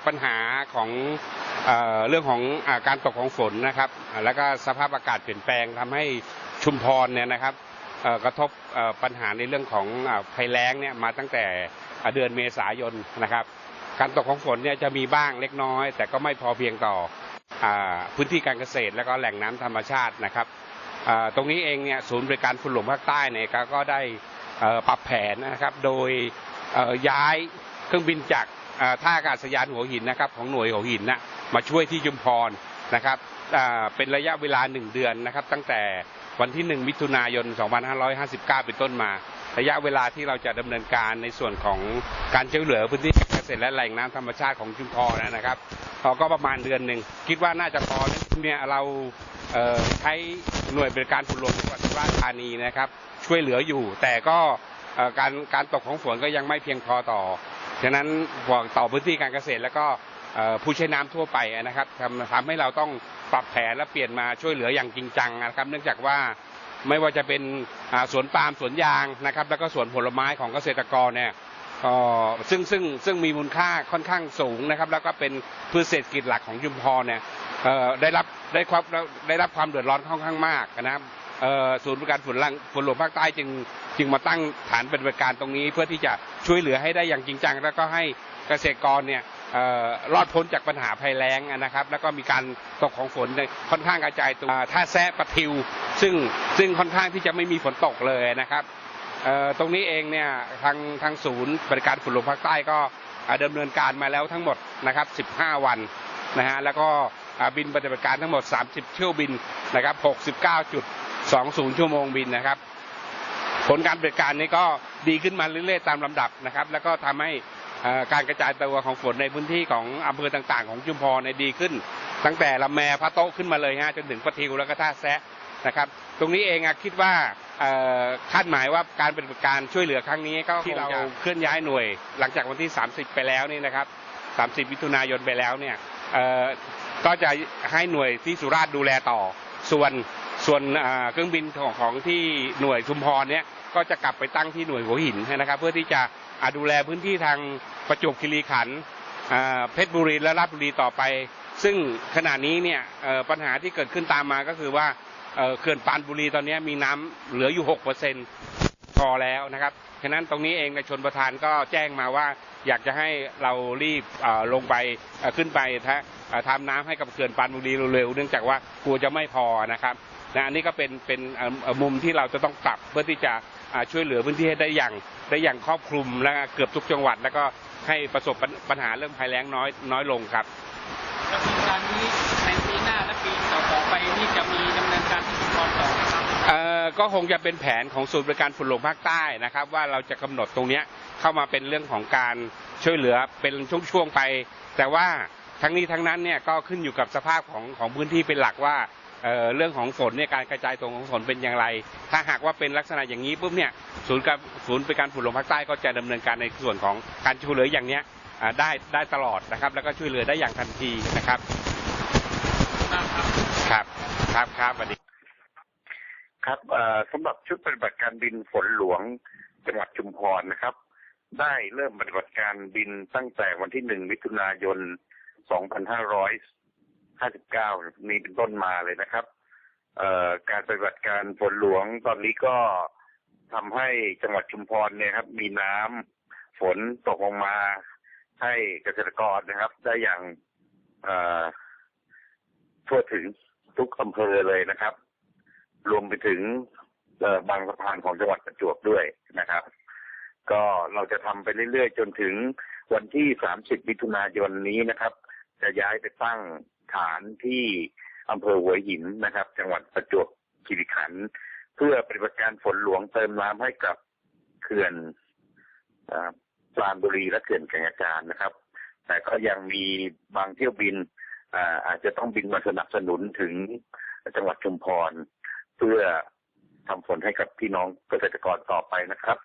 จากปัญหาของเอเรื่องของอาการตกของฝนนะครับ แล้วก็สภาพอากาศเปลี่ยนแปลงทำให้ชุมพรเนี่ยนะครับกระทบปัญหาในเรื่องของอ่าภัยแล้งเนี่ยมาตั้งแต่เดือนเมษายนนะครับ การตกของฝนเนี่ยจะมีบ้างเล็กน้อย แต่ก็ไม่พอเพียงต่ออพื้นที่การเกษตร แล้วก็แหล่งน้ำธรรมชาตินะครับตรงนี้เองเนี่ยศูนย์บริการฝุ่นหลวงภาคใต้เนี่ยก็ได้ปรับแผนนะครับ โดยย้ายเครื่องบินจาก ท่าอากาศยานหัวหินนะครับของหน่วยหัวหินนะมาช่วยที่จุมพรนะครับเป็นระยะเวลาหนึ่งเดือนนะครับ ตั้งแต่วันที่ 1 มิถุนายน 2559 เป็นต้นมา ระยะเวลาที่เราจะดำเนินการในส่วนของการช่วยเหลือพื้นที่เกษตรและแหล่งน้ำธรรมชาติของชุมพรนะครับเราก็ประมาณเดือนหนึ่งคิดว่าน่าจะพอเนี่ยเราเใช้หน่วยบริการฝุ่นหลวงจังหวัดสุราษฎร์ธานีนะครับ ช่วยเหลืออยู่ แต่ก็การการตกของฝนก็ยังไม่เพียงพอต่อ ฉะนั้นบอกต่อพื้นที่การเกษตรแล้วก็ผู้ใช้น้ำทั่วไปนะครับทำทำให้เราต้องปรับแผนและเปลี่ยนมาช่วยเหลืออย่างจริงจังนะครับ เนื่องจากว่าไม่ว่าจะเป็นสวนปาล์มสวนยางนะครับ แล้วก็สวนผลไม้ของเกษตรกรเนี่ยซึ่งซึ่งซึ่งมีมูลค่าค่อนข้างสูงนะครับ แล้วก็เป็นพืชเศรษฐกิจหลักของชุมพรเนี่ยได้รับได้ความได้รับความเดือดร้อนค่อนข้างมากนะครับ ศูนย์บริการฝุ่นลังฝนหลวงภาคใต้จึงจึงมาตั้งฐานปฏิบัติการตรงนี้ เพื่อที่จะช่วยเหลือให้ได้อย่างจริงจัง แล้วก็ให้เกษตรกรเนี่ยรอดพ้นจากปัญหาภัยแล้งนะครับ แล้วก็มีการตกของฝนค่อนข้างกระจายตัวท่าแซะปะทิว ซึ่งซึ่งค่อนข้างที่จะไม่มีฝนตกเลยนะครับตรงนี้เองเนี่ยทางทางศูนย์บริการฝนหลวงภาคใต้ก็อ่าดำเนินการมาแล้วทั้งหมดนะครับ 15 วันนะฮะแล้วก็บินปฏิบัติการทั้งหมด 30 เที่ยวบินนะครับ69จุด 20 ชั่วโมงบินนะครับ ผลการปฏิบัติการนี้ก็ดีขึ้นมาเรื่อยๆตามลำดับนะครับ แล้วก็ทำให้การกระจายตัวของฝนในพื้นที่ของอำเภอต่างๆ ของชุมพรในดีขึ้น ตั้งแต่ละแมพระโต๊ะขึ้นมาเลยฮะจนถึงปะทิวแล้วก็ท่าแซะนะครับ ตรงนี้เองอคิดว่าคาดหมายว่าการปฏิบัติการช่วยเหลือครั้งนี้ก็ที่เราเคลื่อนย้ายหน่วย หลังจากวันที่ 30 ไปแล้วนี่นะครับ 30มิถุนายนไปแล้วเนี่ยก็จะให้หน่วยที่สุราษฎร์ดูแลต่อส่วน ส่วนเครื่องบินของของที่หน่วยชุมพรเนี่ยก็จะกลับไปตั้งที่หน่วยหัวหินนะครับ เพื่อที่จะดูแลพื้นที่ทางประจวบคีรีขันธ์เพชรบุรีและราชบุรีต่อไป ซึ่งขณะนี้เนี่ยปัญหาที่เกิดขึ้นตามมาก็คือว่าเขื่อนปานบุรีตอนนี้มีน้ำเหลืออยู่ 6%พอแล้วนะครับฉะนั้นตรงนี้เองในชนประธานก็แจ้งมาว่าอยากจะให้เรารีบลงไปขึ้นไปทะเอ่อทำน้ำให้กับเขื่อนปานบุรีเร็วๆเนื่องจากว่ากลัวจะไม่พอนะครับ นะอันนี้ก็เป็นเป็นเอ่อเอ่อมุมที่เราจะต้องปรับเพื่อที่จะอ่าช่วยเหลือพื้นที่ให้ได้อย่างได้อย่างครอบคลุมและเกือบทุกจังหวัด แล้วก็ให้ประสบปัญปัญหาเรื่องภัยแล้งน้อยน้อยลงครับแล้วโครงการนี้ในปีหน้าและปีต่อๆไปนี่จะมีดำเนินการที่ชุมพรต่อไหมครับเอ่อก็คงจะเป็นแผนของศูนย์บริการฝุ่นหลวงภาคใต้นะครับ ว่าเราจะกำหนดตรงเนี้ยเข้ามาเป็นเรื่องของการช่วยเหลือเป็นช่วงๆไป แต่ว่าทั้งนี้ทั้งนั้นเนี่ยก็ขึ้นอยู่กับสภาพของของพื้นที่เป็นหลักว่า เเรื่องของฝนเนี่ยการกระจายตัวของฝนเป็นอย่างไร ถ้าหากว่าเป็นลักษณะอย่างนี้ปุ๊บเนี่ยศูนย์การศูนย์บริการฝุ่นลวงภาคใต้ก็จะดำเนินการในส่วนของการช่วยเหลืออย่างเนี้ยได้ได้ตลอดนะครับ แล้วก็ช่วยเหลือได้อย่างทันทีนะครับครับครับครับสวัสดีครับสำหรับชุดปฏิบัติการบินฝนหลวงจังหวัดชุมพรนะครับ ได้เริ่มปฏิบัติการบินตั้งแต่วันที่หนึ่งมิถุนายน 59นี้เป็นต้นมาเลยนะครับ เอ่อการปฏิบัติการฝนหลวงตอนนี้ก็ทำให้จังหวัดชุมพรเนี่ยครับ มีน้ำฝนตกลงมา ให้เกษตรกรนะครับ ได้อย่างเอ่อทั่วถึงทุกอำเภอเลยนะครับ รวมไปถึงเอ่อบางสะพานของจังหวัดประจวบด้วยนะครับ ก็เราจะทำไปเรื่อยๆ จนถึงวันที่ 30 มิถุนายนนี้นะครับ จะย้ายไปตั้ง ฐานที่อำเภอหัวหินนะครับ จังหวัดประจวบคีรีขันธ์เพื่อปฏิบัติการฝนหลวงเติมน้ำให้กับเขื่อนปรานบุรีและเขื่อนแก่งกระจานนะครับ แต่ก็ยังมีบางเที่ยวบินอาอาจจะต้องบินมาสนับสนุนถึงจังหวัดชุมพร เพื่อทำฝนให้กับพี่น้องเกษตรกรต่อไปนะครับ